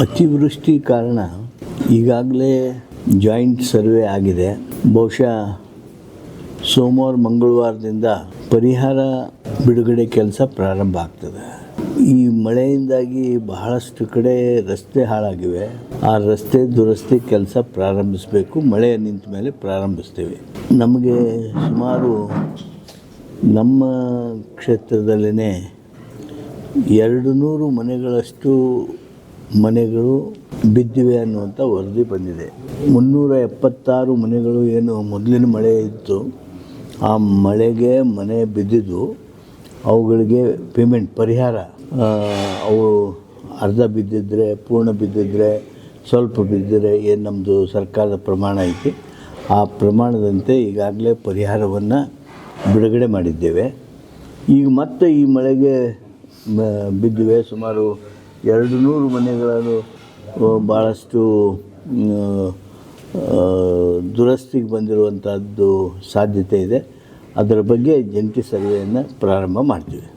ಅತಿವೃಷ್ಟಿ ಕಾರಣ ಈಗಾಗಲೇ ಜಾಯಿಂಟ್ ಸರ್ವೆ ಆಗಿದೆ. ಬಹುಶಃ ಸೋಮವಾರ, ಮಂಗಳವಾರದಿಂದ ಪರಿಹಾರ ಬಿಡುಗಡೆ ಕೆಲಸ ಪ್ರಾರಂಭ ಆಗ್ತದೆ. ಈ ಮಳೆಯಿಂದಾಗಿ ಬಹಳಷ್ಟು ಕಡೆ ರಸ್ತೆ ಹಾಳಾಗಿವೆ. ಆ ರಸ್ತೆ ದುರಸ್ತಿ ಕೆಲಸ ಪ್ರಾರಂಭಿಸಬೇಕು. ಮಳೆ ನಿಂತ ಮೇಲೆ ಪ್ರಾರಂಭಿಸ್ತೀವಿ. ನಮಗೆ ಸುಮಾರು ನಮ್ಮ ಕ್ಷೇತ್ರದಲ್ಲೇ ಎರಡು ನೂರು ಮನೆಗಳಷ್ಟು ಮನೆಗಳು ಬಿದ್ದಿವೆ ಅನ್ನುವಂಥ ವರದಿ ಬಂದಿದೆ. ಮುನ್ನೂರ ಎಪ್ಪತ್ತಾರು ಮನೆಗಳು ಏನು ಮೊದಲಿನ ಮಳೆ ಇತ್ತು, ಆ ಮಳೆಗೆ ಮನೆ ಬಿದ್ದಿದ್ದು ಅವುಗಳಿಗೆ ಪೇಮೆಂಟ್, ಪರಿಹಾರ ಅವು ಅರ್ಧ ಬಿದ್ದಿದ್ರೆ, ಪೂರ್ಣ ಬಿದ್ದಿದ್ರೆ, ಸ್ವಲ್ಪ ಬಿದ್ದರೆ ಏನು ನಮ್ಮದು ಸರ್ಕಾರದ ಪ್ರಮಾಣ ಐತಿ, ಆ ಪ್ರಮಾಣದಂತೆ ಈಗಾಗಲೇ ಪರಿಹಾರವನ್ನು ಬಿಡುಗಡೆ ಮಾಡಿದ್ದೇವೆ. ಈಗ ಮತ್ತೆ ಈ ಮಳೆಗೆ ಬಿದ್ದಿವೆ ಸುಮಾರು ಎರಡು ನೂರು ಮನೆಗಳನ್ನು ಭಾಳಷ್ಟು ದುರಸ್ತಿಗೆ ಬಂದಿರುವಂಥದ್ದು ಸಾಧ್ಯತೆ ಇದೆ. ಅದರ ಬಗ್ಗೆ ಜಂಟಿ ಸರ್ವೆಯನ್ನು ಪ್ರಾರಂಭ ಮಾಡ್ತೀವಿ.